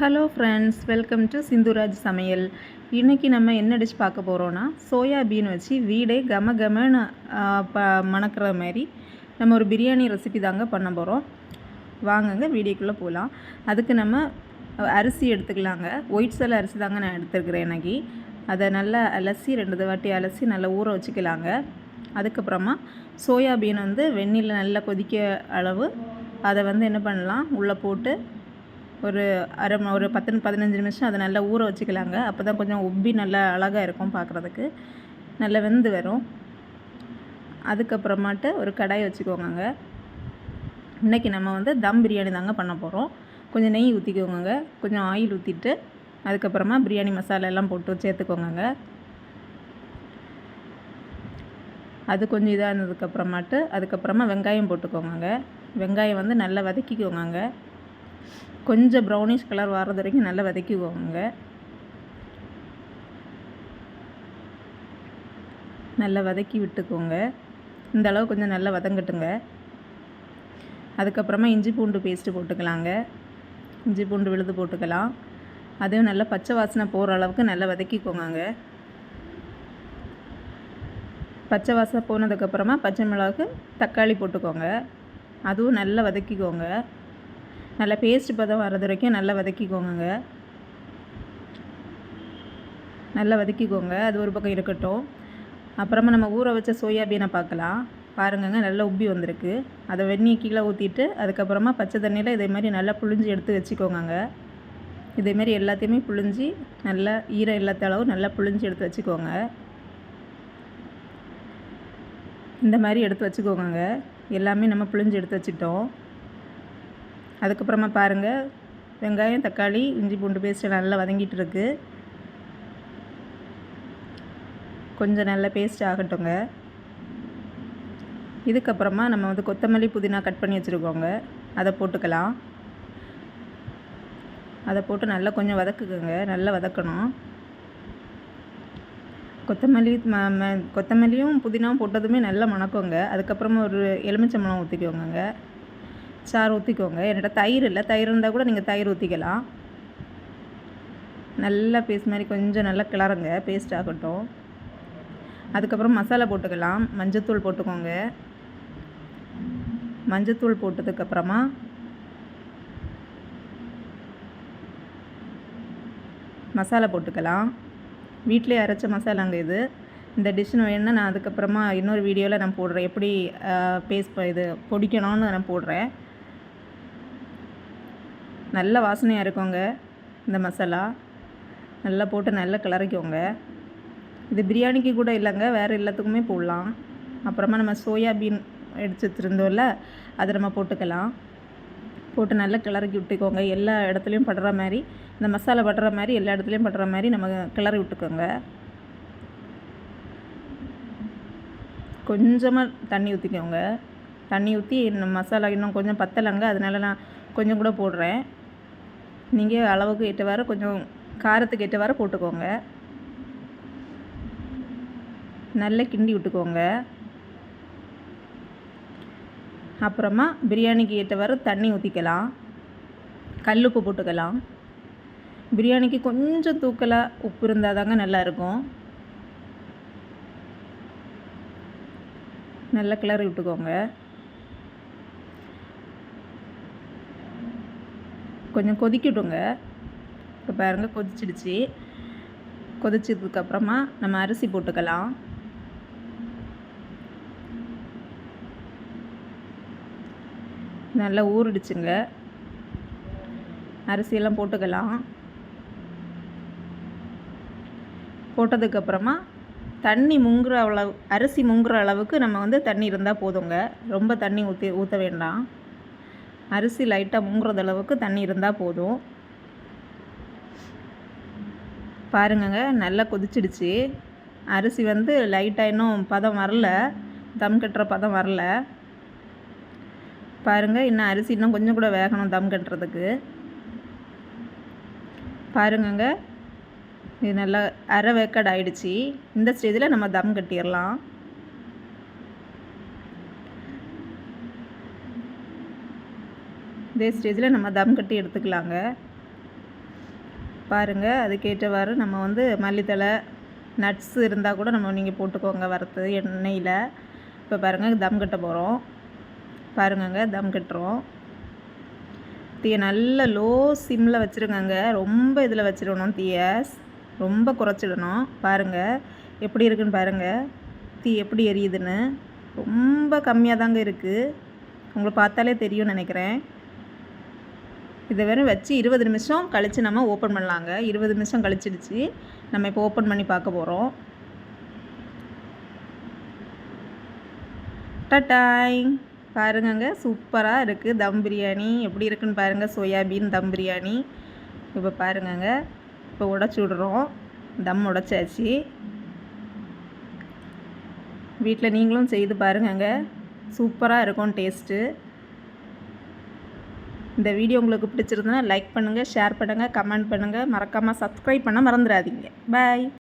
Hello friends welcome to Sindhuraj சமையல் இன்றைக்கி நம்ம என்ன டிஷ் பார்க்க போகிறோன்னா சோயாபீன் வச்சு வீடே கம கமன்னு ப மணக்கிற மாதிரி நம்ம ஒரு பிரியாணி ரெசிபி தாங்க பண்ண போகிறோம் வாங்கங்க வீடியோக்குள்ளே போகலாம் அதுக்கு நம்ம அரிசி எடுத்துக்கலாங்க. ஒயிட் செல் அரிசி தாங்க நான் எடுத்துருக்கிறேன் இன்னைக்கு. அதை நல்லா அலசி ரெண்டு வாட்டி அலசி நல்லா ஊற வச்சுக்கலாங்க. அதுக்கப்புறமா சோயாபீன் வந்து வெந்நீரில் நல்லா கொதிக்க அளவு அதை வந்து என்ன பண்ணலாம்? உள்ளே போட்டு ஒரு அரை ஒரு பத்து பதினஞ்சு நிமிஷம் அதை நல்லா ஊற வச்சுக்கலாங்க. அப்போ தான் கொஞ்சம் உப்பி நல்லா அழகாக இருக்கும் பார்க்குறதுக்கு நல்லா வெந்து வரும். அதுக்கப்புறமாட்டு ஒரு கடாய் வச்சுக்கோங்க இன்றைக்கி நம்ம வந்து தம் பிரியாணி தாங்க பண்ண போகிறோம் கொஞ்சம் நெய் ஊற்றிக்கோங்க கொஞ்சம் ஆயில் ஊற்றிட்டு அதுக்கப்புறமா பிரியாணி மசாலா எல்லாம் போட்டு சேர்த்துக்கோங்க அது கொஞ்சம் இதாக இருந்ததுக்கப்புறமாட்டு அதுக்கப்புறமா வெங்காயம் போட்டுக்கோங்க வெங்காயம் வந்து நல்லா வதக்கிக்கோங்க கொஞ்சம் ப்ரௌனிஷ் கலர் வர்றது வரைக்கும் நல்லா வதக்கிக்கோங்க. நல்லா வதக்கி விட்டுக்கோங்க. இந்த அளவு கொஞ்சம் நல்லா வதங்கட்டுங்க. அதுக்கப்புறமா இஞ்சி பூண்டு பேஸ்ட்டு போட்டுக்கலாங்க. இஞ்சி பூண்டு விழுது போட்டுக்கலாம். அதையும் நல்லா பச்சை வாசனை போகிற அளவுக்கு நல்லா வதக்கிக்கோங்க பச்சை வாசனை போனதுக்கப்புறமா பச்சை மிளகாக்கு தக்காளி போட்டுக்கோங்க. அதுவும் நல்லா வதக்கிக்கோங்க. நல்லா பேஸ்ட் பதம் வர்றது வரைக்கும் நல்லா வதக்கிக்கோங்க நல்லா வதக்கிக்கோங்க. அது ஒரு பக்கம் இருக்கட்டும். அப்புறமா நம்ம ஊற வச்ச சோயாபீனை பார்க்கலாம். பாருங்கங்க நல்லா உப்பி வந்திருக்கு. அதை வெந்நி கீழே ஊற்றிட்டு அதுக்கப்புறமா பச்சை தண்ணியில் இதே மாதிரி நல்லா புழிஞ்சு எடுத்து வச்சுக்கோங்க இதேமாரி எல்லாத்தையுமே புழிஞ்சி நல்லா ஈரம் இல்லாத அளவு நல்லா புழிஞ்சு எடுத்து வச்சுக்கோங்க. இந்த மாதிரி எடுத்து வச்சுக்கோங்க எல்லாமே நம்ம புழிஞ்சு எடுத்து வச்சுட்டோம் அதுக்கப்புறமா பாருங்கள் வெங்காயம் தக்காளி இஞ்சி பூண்டு பேஸ்ட்டு நல்லா வதங்கிட்டு இருக்கு கொஞ்சம் நல்லா பேஸ்ட் ஆகட்டுங்க இதுக்கப்புறமா நம்ம வந்து கொத்தமல்லி புதினா கட் பண்ணி வச்சுருக்கோங்க. அதை போட்டுக்கலாம். அதை போட்டு நல்லா கொஞ்சம் வதக்குங்க நல்லா வதக்கணும். கொத்தமல்லி ம ம- கொத்தமல்லியும் புதினாவும் போட்டதுமே நல்லா மணக்குங்க. அதுக்கப்புறமா ஒரு எலுமிச்சம்பழம் ஊற்றிக்கோங்க சாறு ஊற்றிக்கோங்க என்கிட்ட தயிர் இல்லை. தயிர் இருந்தால் கூட நீங்கள் தயிர் ஊற்றிக்கலாம் நல்லா பேஸ்ட் மாதிரி கொஞ்சம் நல்லா கிளறுங்க. பேஸ்ட் ஆகட்டும். அதுக்கப்புறம் மசாலா போட்டுக்கலாம். மஞ்சத்தூள் போட்டுக்கோங்க. மஞ்சத்தூள் போட்டதுக்கப்புறமா மசாலா போட்டுக்கலாம். வீட்டிலே அரைச்ச மசாலாங்க இது. இந்த டிஷ்ஷு வேணுன்னா நான் அதுக்கப்புறமா இன்னொரு வீடியோவில் நான் போடுறேன். எப்படி பேஸ்ட் இது பொடிக்கணும்னு நான் போடுறேன். நல்ல வாசனையாக இருக்குங்க இந்த மசாலா. நல்லா போட்டு நல்லா கிளறிக்கோங்க. இது பிரியாணிக்கு கூட இல்லைங்க வேறு எல்லாத்துக்குமே போடலாம். அப்புறமா நம்ம சோயாபீன் எடுத்து வச்சுருந்தோம்ல அதை நம்ம போட்டுக்கலாம். போட்டு நல்லா கிளறி விட்டுக்கோங்க. எல்லா இடத்துலையும் படுற மாதிரி இந்த மசாலா படுற மாதிரி எல்லா இடத்துலையும் படுற மாதிரி நம்ம கிளறி விட்டுக்கோங்க. கொஞ்சமாக தண்ணி ஊற்றிக்கோங்க தண்ணி ஊற்றி இந்த மசாலா இன்னும் கொஞ்சம் பத்தலைங்க அதனால நான் கொஞ்சம் கூட போடுறேன். நீங்கள் அளவுக்கு ஏற்றவாறு கொஞ்சம் காரத்துக்கு ஏற்றவாறு போட்டுக்கோங்க. நல்லா கிண்டி விட்டுக்கோங்க. அப்புறமா பிரியாணிக்கு ஏற்றவாறு தண்ணி ஊற்றிக்கலாம் கல்லுப்பு போட்டுக்கலாம். பிரியாணிக்கு கொஞ்சம் தூக்கலாக உப்பு இருந்தால் தாங்க நல்லாயிருக்கும் நல்லா கிளறி விட்டுக்கோங்க. கொஞ்சம் கொதிக்கட்டுங்க. இப்போ பாருங்கள் கொதிச்சிடுச்சு. கொதிச்சதுக்கப்புறமா நம்ம அரிசி போட்டுக்கலாம். நல்லா ஊறிடுச்சுங்க. அரிசியெல்லாம் போட்டுக்கலாம். போட்டதுக்கப்புறமா தண்ணி முங்குற அளவு அரிசி முங்குற அளவுக்கு நம்ம வந்து தண்ணி இருந்தால் போதுங்க. ரொம்ப தண்ணி ஊற்றி ஊற்ற வேண்டாம். அரிசி லைட்டாக மூங்குறது அளவுக்கு தண்ணி இருந்தால் போதும். பாருங்கங்க நல்லா கொதிச்சிடுச்சு. அரிசி வந்து லைட்டாக இன்னும் பதம் வரல. தம் கட்டுற பதம் வரல. பாருங்கள் இன்னும் அரிசி இன்னும் கொஞ்சம் கூட வேகணும் தம் கட்டுறதுக்கு. பாருங்கங்க இது நல்லா அரை வேக்காடு ஆயிடுச்சு. இந்த ஸ்டேஜில் நம்ம தம் கட்டிடலாம். இதே ஸ்டேஜில் நம்ம தம் கட்டி எடுத்துக்கலாங்க. பாருங்கள் அதுக்கேற்றவாறு நம்ம வந்து மல்லித்தலை நட்ஸ் இருந்தால் கூட நம்ம நீங்கள் போட்டுக்கோங்க வறுத்து எண்ணெயில். இப்போ பாருங்கள் தம் கட்ட போகிறோம் பாருங்கங்க தம் கட்டுறோம். தீயை நல்ல லோ சிம்மில் வச்சுருங்கங்க. ரொம்ப இதில் வச்சிடணும் தீயை. ரொம்ப குறைச்சிடணும். பாருங்கள் எப்படி இருக்குன்னு பாருங்கள் தீ எப்படி எரியுதுன்னு. ரொம்ப கம்மியாக தாங்க இருக்குது உங்களை பார்த்தாலே தெரியும்னு நினைக்கிறேன். இதை வெறும் வச்சு இருபது நிமிஷம் கழித்து நம்ம ஓப்பன் பண்ணலாங்க. இருபது நிமிஷம் கழிச்சிடுச்சு. நம்ம இப்போ ஓப்பன் பண்ணி பார்க்க போகிறோம் டட்டாய். பாருங்கங்க சூப்பராக இருக்குது தம் பிரியாணி. எப்படி இருக்குன்னு பாருங்கள் சோயாபீன் தம் பிரியாணி. இப்போ பாருங்கங்க. இப்போ உடச்சி விடுறோம். தம் உடச்சாச்சு. வீட்டில் நீங்களும் செய்து பாருங்கங்க. சூப்பராக இருக்கும் டேஸ்ட்டு. இந்த வீடியோ உங்களுக்கு பிடிச்சிருந்தனா லைக் பண்ணுங்கள் ஷேர் பண்ணுங்கள் கமெண்ட் பண்ணுங்கள் மறக்காமல் சப்ஸ்கிரைப் பண்ண மறந்துடாதீங்க. பாய்